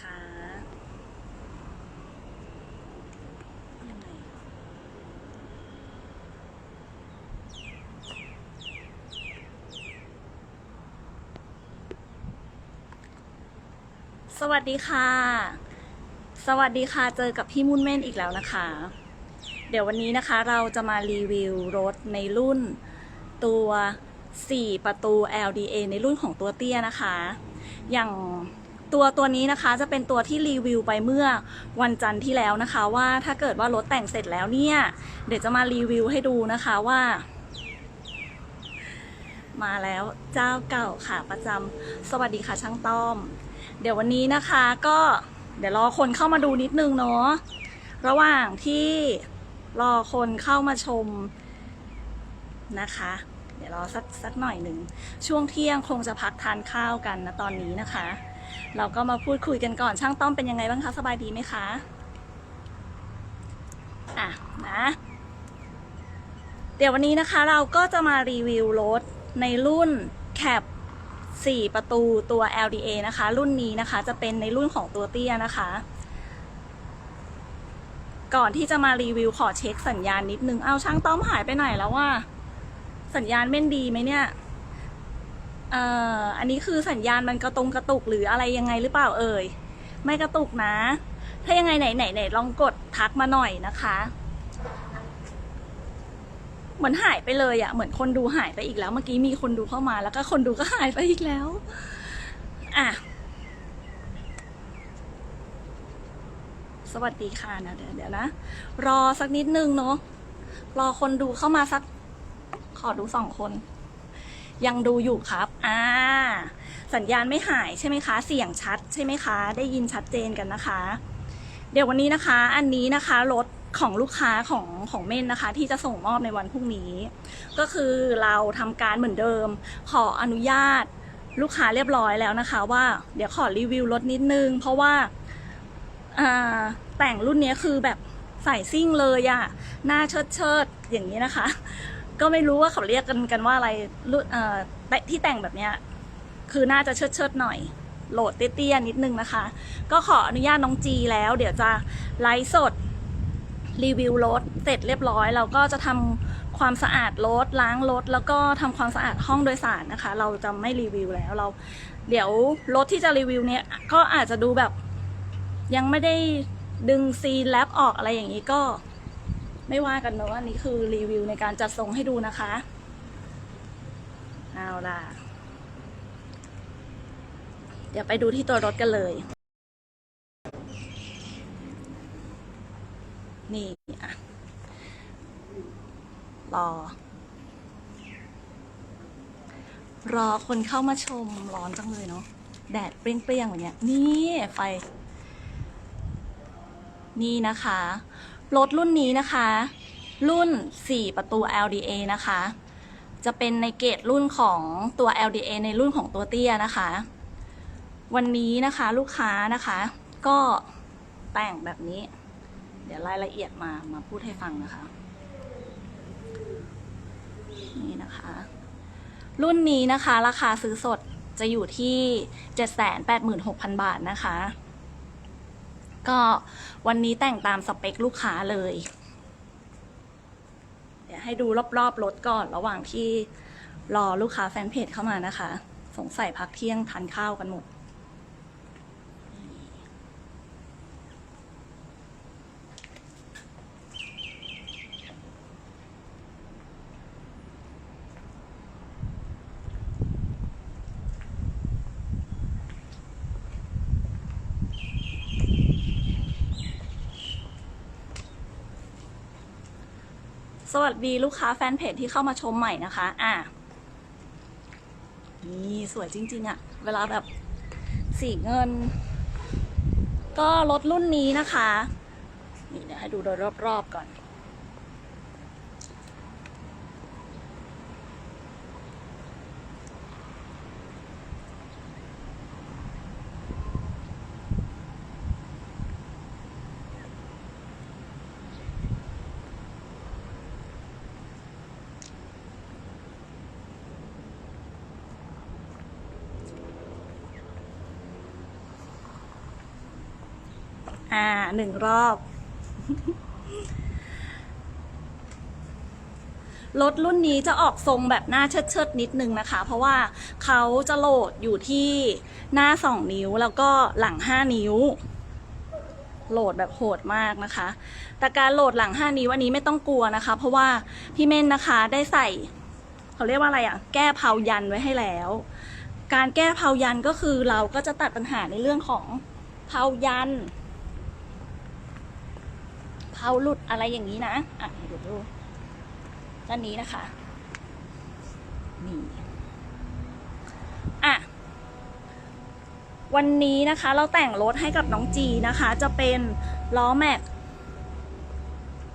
คะ สวัสดีค่ะ สวัสดีค่ะ เจอกับพี่มุ่นเม่นอีกแล้วนะคะ เดี๋ยววันนี้นะคะเราจะมารีวิวรถในรุ่นตัว 4 ประตู LDA ในรุ่นของตัวเตี้ยนะคะ อย่าง ตัวตัวนี้นะคะจะเป็นตัวที่รีวิวไปเมื่อวันจันทร์ที่แล้วนะคะว่าถ้าเกิดว่ารถแต่งเสร็จแล้วเนี่ย เดี๋ยวจะมารีวิวให้ดูนะคะว่า มาแล้วเจ้าเก่าค่ะประจำสวัสดีค่ะช่างต้อม เดี๋ยววันนี้นะคะก็เดี๋ยวรอคนเข้ามาดูนิดนึงเนาะระหว่างที่รอคนเข้ามาชมนะคะ เดี๋ยวรอสักสักหน่อยหนึ่งช่วงเที่ยงคงจะพักทานข้าวกันนะตอนนี้นะคะ เราก็มาพูดคุยกันก่อนช่างต้อมเป็นยังไงบ้างคะสบายดีไหมคะอะนะเดี๋ยววันนี้นะคะเราก็จะมารีวิวรถในรุ่นแคป4 ประตูตัว LDA นะคะ รุ่นนี้นะคะจะเป็นในรุ่นของตัวเตี้ยนะคะ ก่อนที่จะมารีวิวขอเช็คสัญญาณนิดนึง เอาช่างต้อมหายไปไหนแล้วว่า สัญญาณเม่นดีไหมเนี่ย เอ่ออันนี้คือสัญญาณมันกระตรงกระตุกหรืออะไรยังไงหรือเปล่าเอ่ย ไม่กระตุกนะ ถ้ายังไงไหนไหนไหนลองกดทักมาหน่อยนะคะ เหมือนหายไปเลยอะ่ะเหมือนคนดูหายไปอีกแล้ว เมื่อกี้มีคนดูเข้ามา แล้วก็คนดูก็หายไปอีกแล้ว อะ สวัสดีค่ะนะเดี๋ยวเดี๋ยวนะ รอสักนิดนึงเนาะ รอคนดูเข้ามาสัก ขอดูสองคน ยังดูอยู่ครับ อ่า สัญญาณไม่หายใช่ไหมคะ เสียงชัดใช่ไหมคะ ได้ยินชัดเจนกันนะคะ เดี๋ยววันนี้นะคะ อันนี้นะคะรถของลูกค้าของของเม่นนะคะ ที่จะส่งมอบในวันพรุ่งนี้ ก็คือเราทำการเหมือนเดิม ขออนุญาตลูกค้าเรียบร้อยแล้วนะคะ ว่าเดี๋ยวขอรีวิวรถนิดนึง เพราะว่าแต่งรุ่นนี้คือแบบใส่ซิ่งเลยอะหน้าเชิดเชิดอย่างนี้นะคะ ก็ไม่รู้ว่าเขาเรียกกันกันว่าอะไรรุ่นเอ่อที่แต่งแบบเนี้ยคือน่าจะเชิดเชิดหน่อย โหลดเตี้ยๆนิดนึงนะคะ ก็ขออนุญาตน้องจีแล้ว เดี๋ยวจะไลฟ์สดรีวิวรถเสร็จเรียบร้อย เราก็จะทำความสะอาดรถล้างรถแล้วก็ทำความสะอาดห้องโดยสารนะคะ เราจะไม่รีวิวแล้วเรา เดี๋ยวรถที่จะรีวิวเนี่ยก็อาจจะดูแบบยังไม่ได้ดึงซีนแลบออกอะไรอย่างนี้ก็ ไม่ว่ากันเนอะอันนี้คือรีวิวในการจัดทรงให้ดูนะคะ เอาล่ะ เดี๋ยวไปดูที่ตัวรถกันเลย นี่อะรอ รอคนเข้ามาชมร้อนจังเลยเนาะ แดดเปรี้ยงๆแบบเนี้ย นี่ไฟ นี่นะคะ รถรุ่นนี้นะคะ รุ่น 4 ประตู LDA นะคะ จะเป็นในเกรดรุ่นของตัว LDA ในรุ่นของตัวเตี้ยนะคะ วันนี้นะคะลูกค้านะคะ ก็แต่งแบบนี้ เดี๋ยวรายละเอียดมามาพูดให้ฟังนะคะ นี่นะคะ รุ่นนี้นะคะ ราคาซื้อสดจะอยู่ที่ 786,000 บาทนะคะ ก็วันนี้แต่งตามสเปคลูกค้าเลย เดี๋ยวให้ดูรอบๆรถก่อนระหว่างที่รอลูกค้าแฟนเพจเข้ามานะคะ สงสัยพักเที่ยงทานข้าวกันหมด สวัสดีลูกค้าแฟนเพจที่เข้ามาชมใหม่นะคะ อะนี่สวยจริง ๆอะเวลาแบบสีเงิน ก็รถรุ่นนี้นะคะ นี่เดี๋ยวให้ดูโดยรอบๆก่อน อ่าหนึ่งรอบ รถรุ่นนี้จะออกทรงแบบหน้าเชิดเชิดๆนิดนึงนะคะ เพราะว่าเขาจะโหลดอยู่ที่หน้า2นิ้วแล้วก็หลัง5นิ้ว โหลดแบบโหดมากนะคะ แต่การโหลดหลัง5นิ้วอันนี้ไม่ต้องกลัวนะคะ เพราะว่าพี่เม่นนะคะได้ใส่เขาเรียกว่าอะไรอะ่ะ แก้เพายันไว้ให้แล้ว การแก้เพายันก็คือเราก็จะตัดปัญหาในเรื่องของเพายัน เพาหลุดอะไรอย่างนี้นะอะเดี๋ยวดูด้านนี้นะคะนี่อะวันนี้นะคะ เราแต่งรถให้กับน้องจีนะคะ จะเป็นล้อแม็ก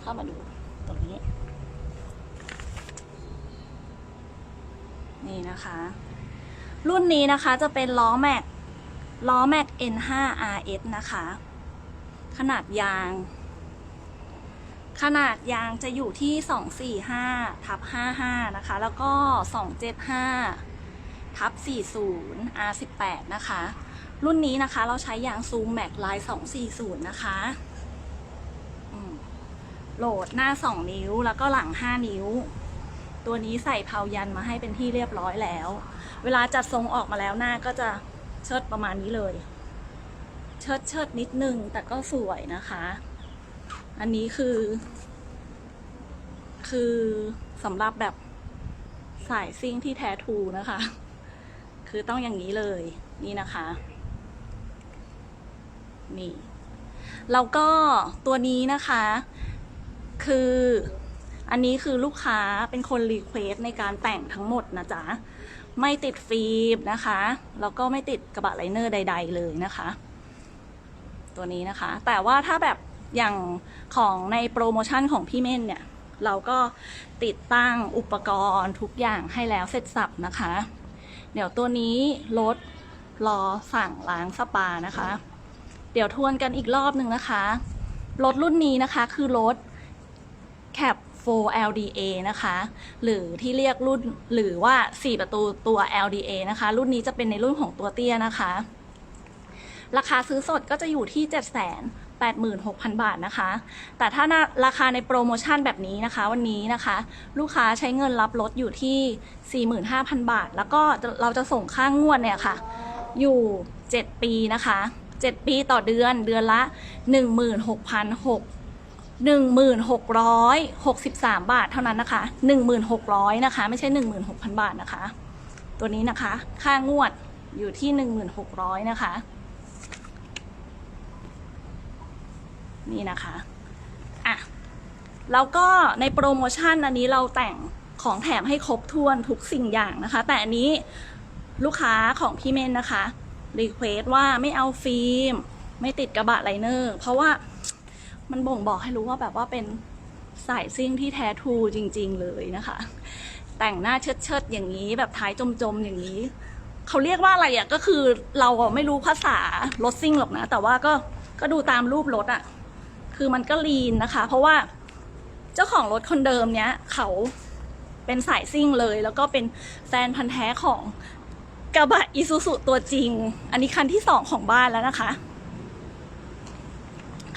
เข้ามาดูตรงนี้ นี่นะคะ รุ่นนี้นะคะจะเป็นล้อแม็กล้อแม็ก N5 RS นะคะ ขนาดยาง ขนาดยางจะอยู่ที่ 245ทับ55 นะคะ แล้วก็ 275ทับ40 R18 นะคะ รุ่นนี้นะคะเราใช้ยางซูมแม็กไลน์240 นะคะโหลดหน้า 2 นิ้วแล้วก็หลัง 5 นิ้ว ตัวนี้ใส่เพายันมาให้เป็นที่เรียบร้อยแล้ว เวลาจัดทรงออกมาแล้วหน้าก็จะเชิดประมาณนี้เลย เชิดเชิดนิดนึงแต่ก็สวยนะคะ อันนี้คือ คือสำหรับแบบสายซิ่งที่แท้ทูนะคะ คือต้องอย่างนี้เลยนี่นะคะ นี่แล้วก็ตัวนี้นะคะ คืออันนี้คือลูกค้าเป็นคนรีเควสในการแต่งทั้งหมดนะจ๊ะ ไม่ติดฟิล์มนะคะ แล้วก็ไม่ติดกระบะไลเนอร์ใด ๆ เลยนะคะ ตัวนี้นะคะ แต่ว่าถ้าแบบ อย่างของในโปรโมชั่นของพี่เม่นเนี่ย เราก็ติดตั้งอุปกรณ์ทุกอย่างให้แล้วเสร็จสับนะคะ เดี๋ยวตัวนี้รถรอสั่งล้างสปานะคะ เดี๋ยวทวนกันอีกรอบหนึ่งนะคะ รถรุ่นนี้นะคะคือรถ Cap 4 LDA นะคะ หรือที่เรียกรุ่นหรือว่า 4 ประตูตัว LDA นะคะ รุ่นนี้จะเป็นในรุ่นของตัวเตี้ยนะคะ ราคาซื้อสดก็จะอยู่ที่ 7 8 6 0 0 86,000 บาทนะคะ แต่ถ้าราคาในโปรโมชั่นแบบนี้นะคะ วันนี้นะคะ ลูกค้าใช้เงินรับรถอยู่ที่ 45,000 บาท แล้วก็เราจะส่งค่างงวดเนี่ยค่ะ อยู่ 7 ปีนะคะ 7 ปีต่อเดือนเดือนละ 16,600 1,663 บาทเท่านั้นนะคะ 1,600 นะคะ ไม่ใช่ 16,000 บาทนะคะ ตัวนี้นะคะ ค่างวดอยู่ที่ 1,600 นะคะ นี่นะคะอะแล้วก็ในโปรโมชั่นอันนี้เราแต่งของแถมให้ครบถ้วนทุกสิ่งอย่างนะคะ แต่อันนี้ลูกค้าของพี่เมนนะคะรีเควสว่าไม่เอาฟิล์ม ไม่ติดกระบะไลเนอร์ เพราะว่ามันบ่งบอกให้รู้ว่าแบบว่าเป็นสายซิ่งที่แท้ทูจริง ๆ เลยนะคะ แต่งหน้าเชิดๆอย่างนี้แบบท้ายจมๆอย่างนี้ เขาเรียกว่าอะไรอะก็คือเราไม่รู้ภาษารถซิ่งหรอกนะ แต่ว่าก็ก็ดูตามรูปรถอะ คือมันก็ลีนนะคะ เพราะว่าเจ้าของรถคนเดิมเนี้ยเขาเป็นสายซิ่งเลย แล้วก็เป็นแฟนพันธ์แท้ของกระบะอีซูซุตัวจริง อันนี้คันที่สองของบ้านแล้วนะคะ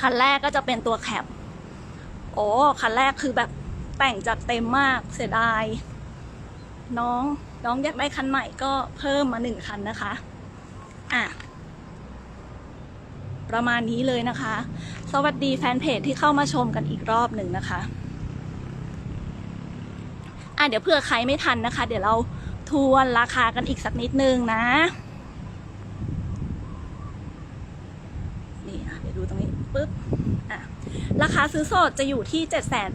คันแรกก็จะเป็นตัวแคปโอ้คันแรกคือแบบแต่งจัดเต็มมากเสียดาย น้องน้องอยากได้คันใหม่ก็เพิ่มมาหนึ่งคันนะคะ อะ ประมาณนี้เลยนะคะ สวัสดีแฟนเพจที่เข้ามาชมกันอีกรอบหนึ่งนะคะอะเดี๋ยวเผื่อใครไม่ทันนะคะ เดี๋ยวเราทวนราคากันอีกสักนิดนึงนะนี่อะเดี๋ยวดูตรงนี้ปุ๊บอะราคาซื้อสดจะอยู่ที่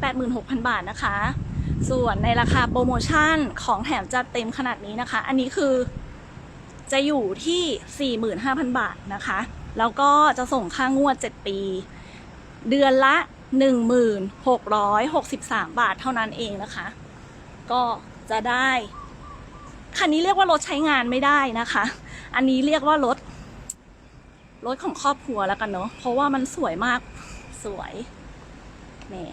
786,000 บาทนะคะ ส่วนในราคาโปรโมชั่นของแถมจัดเต็มขนาดนี้นะคะ อันนี้คือจะอยู่ที่ 45,000 บาทนะคะ แล้วก็จะส่งค่างวด 7 ปี เดือนละ 1663 บาทเท่านั้นเองนะคะ ก็จะได้ คันนี้เรียกว่ารถใช้งานไม่ได้นะคะ อันนี้เรียกว่ารถ รถของครอบครัวแล้วกันเนาะ เพราะว่ามันสวยมาก สวยนี่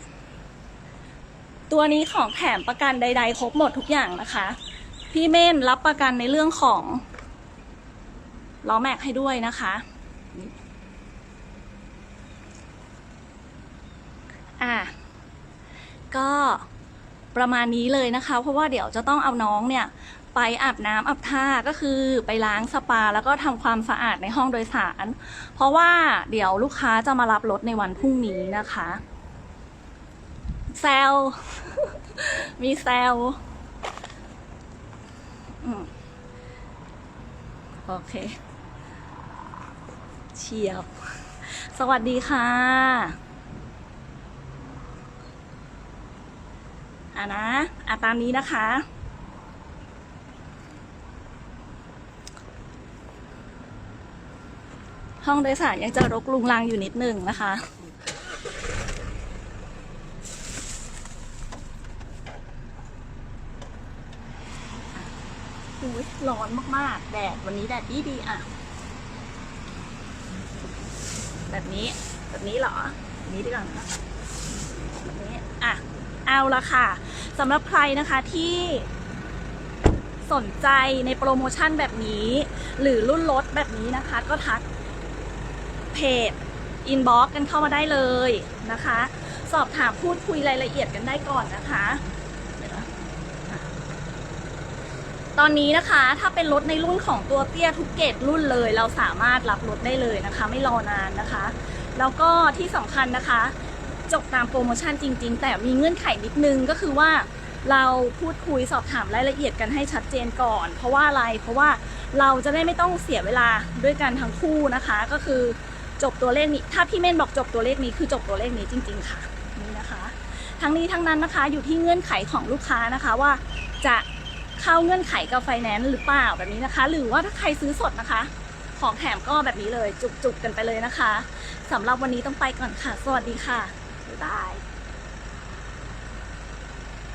ตัวนี้ของแถมประกันใด ๆ ครบหมดทุกอย่างนะคะ พี่เม่นรับประกันในเรื่องของล้อแม็กให้ด้วยนะคะ อะก็ประมาณนี้เลยนะคะ เพราะว่าเดี๋ยวจะต้องเอาน้องเนี่ย ไปอาบน้ำอาบท่าก็คือไปล้างสปาแล้วก็ทำความสะอาดในห้องโดยสาร เพราะว่าเดี๋ยวลูกค้าจะมารับรถในวันพรุ่งนี้นะคะแซลมีแซลมโอเค เชียบ สวัสดีค่ะ อะนะอะตามนี้นะคะ ห้องโดยสารยังจะรกลุงลังอยู่นิดหนึ่งนะคะอุ้ยร้อนมากๆ แดดวันนี้แดดดีดีๆอะ แบบนี้ แบบนี้เหรอแบบนี้ดีกว่านะแบบนี้อะ เอาละค่ะสำหรับใครนะคะที่สนใจในโปรโมชั่นแบบนี้ หรือรุ่นลดแบบนี้นะคะ ก็ทักเพจอินบ็อกกันเข้ามาได้เลยนะคะ สอบถามพูดคุยรายละเอียดกันได้ก่อนนะคะตอนนี้นะคะถ้าเป็นรถในรุ่นของตัวเตี้ยทุกเกรดรุ่นเลย เราสามารถรับรถได้เลยนะคะ ไม่รอนานนะคะ แล้วก็ที่สำคัญนะคะ จบตามโปรโมชั่นจริง ๆ แต่มีเงื่อนไขนิดนึงก็คือว่าเราพูดคุยสอบถามรายละเอียดกันให้ชัดเจนก่อน เพราะว่าอะไรเพราะว่าเราจะได้ไม่ต้องเสียเวลาด้วยกันทั้งคู่นะคะ ก็คือจบตัวเลขนี้ ถ้าพี่เม่นบอกจบตัวเลขนี้คือจบตัวเลขนี้จริง ๆ ค่ะนี่นะคะ ทั้งนี้ทั้งนั้นนะคะอยู่ที่เงื่อนไขของลูกค้านะคะว่าจะเข้าเงื่อนไขกับไฟแนนซ์หรือเปล่าแบบนี้นะคะ หรือว่าถ้าใครซื้อสดนะคะ ของแถมก็แบบนี้เลยจุกๆกันไปเลยนะคะสำหรับวันนี้ต้องไปก่อนค่ะ สวัสดีค่ะ Bye.